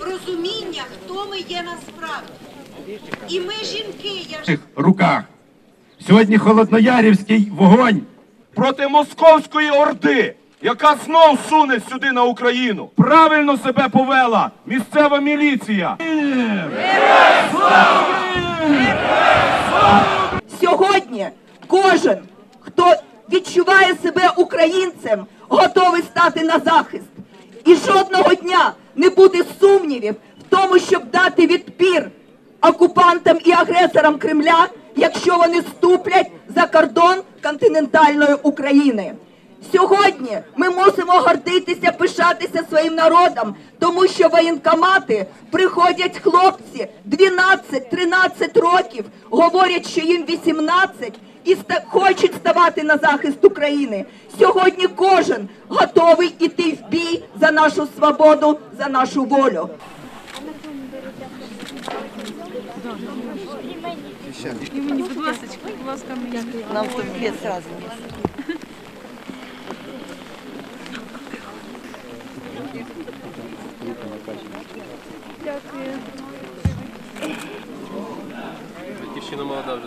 розуміння, хто ми є насправді. І ми жінки, я руках. Сьогодні холодноярівський вогонь проти московської орди, яка знов суне сюди на Україну. Правильно себе повела місцева міліція. Сьогодні кожен, хто відчуває себе українцем, готовий стати на захист. І жодного дня не буде сумнівів в тому, щоб дати відпір окупантам і агресорам Кремля, якщо вони ступлять за кордон континентальної України. Сьогодні ми мусимо гордитися, пишатися своїм народом, тому що воєнкомати приходять хлопці 12-13 років, говорять, що їм 18 і хочуть ставати на захист України. Сьогодні кожен готовий іти в бій за нашу свободу, за нашу волю. Нам в туалет сразу. Батьківщина молода вже